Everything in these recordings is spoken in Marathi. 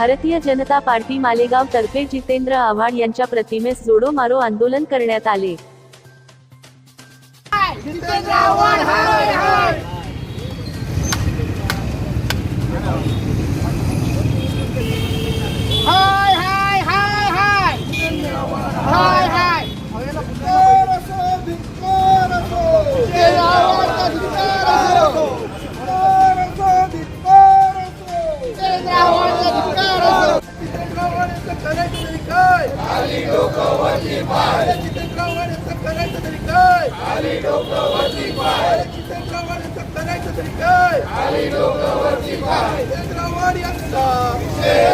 भारतीय जनता पार्टी मालेगाव तर्फे जितेंद्र आव्हाड यांच्या प्रतिमेस जोडो मारो आंदोलन करण्यात आले. खाली डोकं वरती पाय चंद्रावर सत्ता तरी काय खाली डोकं पाय चंद्रावर यांचा विजय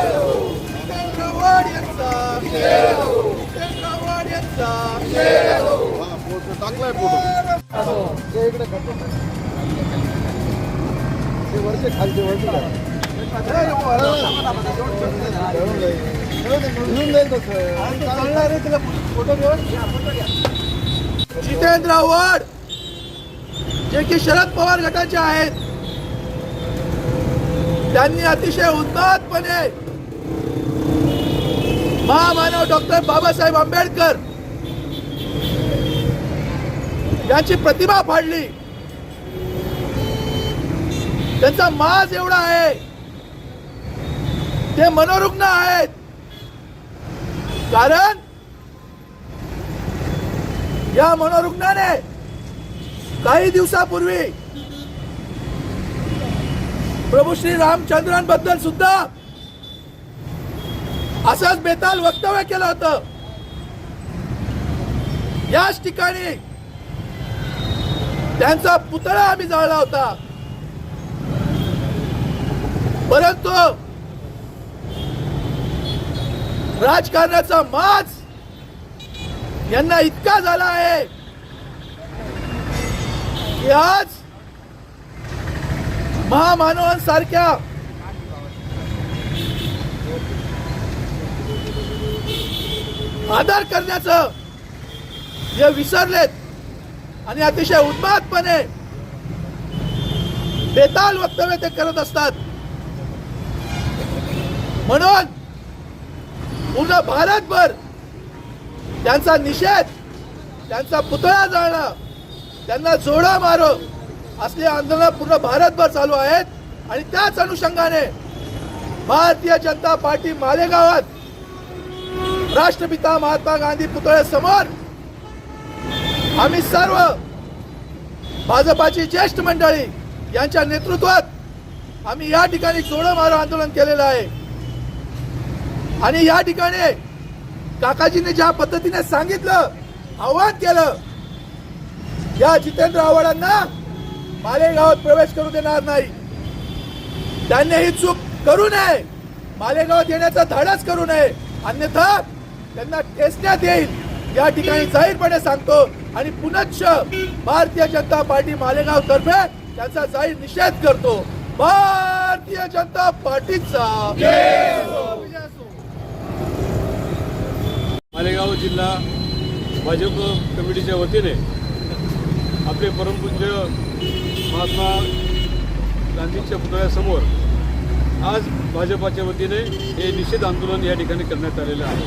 यांचा विजय यांचा टाकलाय फोटो ते इकडे ते वरचे खालचे वरचे घेऊन. जाईल तसं चालणार आहे त्याला फोटो घेऊन फोटो घ्या जितेंद्र आव्हाड जे की शरद पवार गटाचे आहेत. त्यांनी अतिशय उन्मादपणे महामानव डॉक्टर बाबासाहेब आंबेडकर यांची प्रतिमा फाडली. त्यांचा माज एवढा आहे. ते मनोरुग्ण आहेत. कारण या मनोरुग्णाने काही दिवसापूर्वी प्रभू श्री रामचंद्रांबद्दल सुद्धा असंच बेताल वक्तव्य केलं होतं. याच ठिकाणी त्यांचा पुतळा आम्ही जाळला होता. परंतु राजकारणाचा माज यांना इतका झाला आहे की आज महामानवांसारख्या आदर करण्याचं जे विसरलेत आणि अतिशय उन्मादपणे बेताल वक्तव्य ते करत असतात. म्हणून पूर्ण भारतभर त्यांचा निषेध त्यांचा पुतळा जाळणं त्यांना जोडा मारो असले आंदोलन पूर्ण भारतभर चालू आहेत. आणि त्याच अनुषंगाने भारतीय जनता पार्टी मालेगावात राष्ट्रपिता महात्मा गांधी पुतळ्यासमोर आम्ही सर्व भाजपाची ज्येष्ठ मंडळी यांच्या नेतृत्वात आम्ही या ठिकाणी जोडो मारो आंदोलन केलेलं आहे. आणि या ठिकाणी काकाजीने ज्या पद्धतीने सांगितलं आव्हान केलं या जितेंद्र आव्हाडांना मालेगावात प्रवेश करू देणार नाही. त्यांनी ही चूक करू नये मालेगावात येण्याचा धाडस करू नये अन्यथा त्यांना ठेचण्यात येईल. या ठिकाणी जाहीरपणे सांगतो आणि पुनश्च भारतीय जनता पार्टी मालेगाव तर्फे त्यांचा जाहीर निषेध करतो. भारतीय जनता पार्टीचा विजय असो. मालेगाव जिल्हा भाजप कमिटीच्या वतीने आपले परमपूज्य महात्मा गांधींच्या पुतळ्यासमोर आज भाजपाच्या वतीने हे निषेध आंदोलन या ठिकाणी करण्यात आलेलं आहे.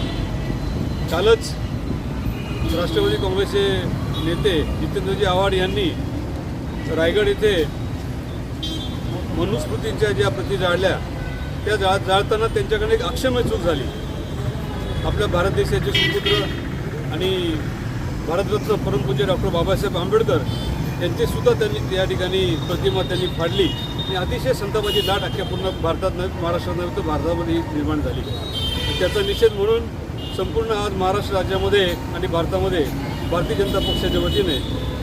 कालच राष्ट्रवादी काँग्रेसचे नेते जितेंद्रजी आव्हाड यांनी रायगड येथे मनुस्मृतींच्या ज्या प्रती जाळल्या त्या जाळ जाळताना त्यांच्याकडे एक अक्षम्य चूक झाली. आपल्या भारत देशाचे सुपुत्र आणि भारतरत्न परमपूज्य डॉक्टर बाबासाहेब आंबेडकर यांचीसुद्धा त्यांनी या ठिकाणी प्रतिमा त्यांनी फाडली. आणि अतिशय संतापाची लाट अख्ख्या पूर्ण भारतात नव्हे महाराष्ट्रात नव्हे तर भारतामध्ये निर्माण झाली. त्याचा निषेध म्हणून संपूर्ण आज महाराष्ट्र राज्यामध्ये आणि भारतामध्ये भारतीय जनता पक्षाच्या वतीने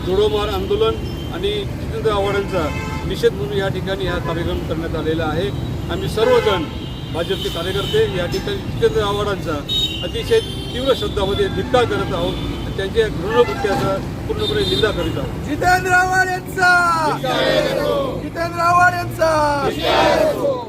जोडोमार आंदोलन आणि जितेंद्र आव्हाडांचा निषेध म्हणून या ठिकाणी हा कार्यक्रम करण्यात आलेला आहे. आम्ही सर्वजण भाजपचे कार्यकर्ते या ठिकाणी जितेंद्र आव्हाडांचा अतिशय तीव्र शब्दामध्ये धिक्कार करत आहोत. त्यांच्या घृणकृत्याचा पूर्णपणे निंदा करीत आहोत. जितेंद्र आव्हाड यांचा! जितेंद्र आव्हाड यांचा!